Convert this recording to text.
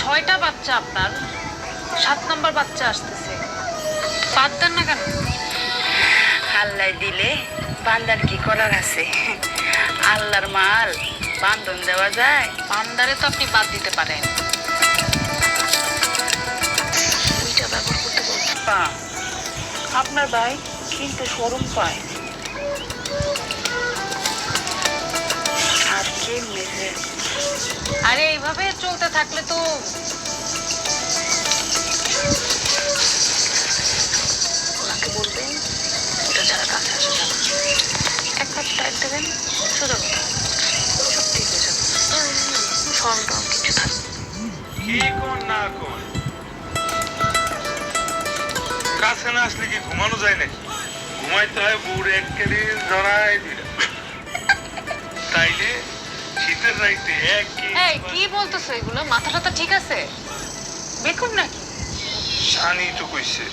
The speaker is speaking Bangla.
ছয়টা বাচ্চা আপনার সাত নম্বর বাচ্চা আসতেছে। বাদ দেন না কেন? আল্লাহ দিলে বান্দার কি করার আছে? আল্লাহর মাল বান্ধন দেওয়া যায়। বান্দারে তো আপনি বাদ দিতে পারেন। আপনার ভাই কিন্তু সরম পায়। আরে এইভাবে চলতে থাকলে তো ওনাকে বলবেন ওটা ছাড়া কাছে আসা যাবে না। এক কাপ টাইট দেবেন সোজা কথা সব ঠিক হয়ে যাবে সরম টরম কিছু থাকবে না। কি কোন না কোন কাছে না আসলে কি ঘুমানো যায় নাকি ঘুমাইতে হয় বউর এক কেড়ে জড়াই দিলে রাইতে এক এই কি বলতেছো? এগুলো মাথা টাথা ঠিক আছে? বেকুব নাকি? শানি তো কইছে।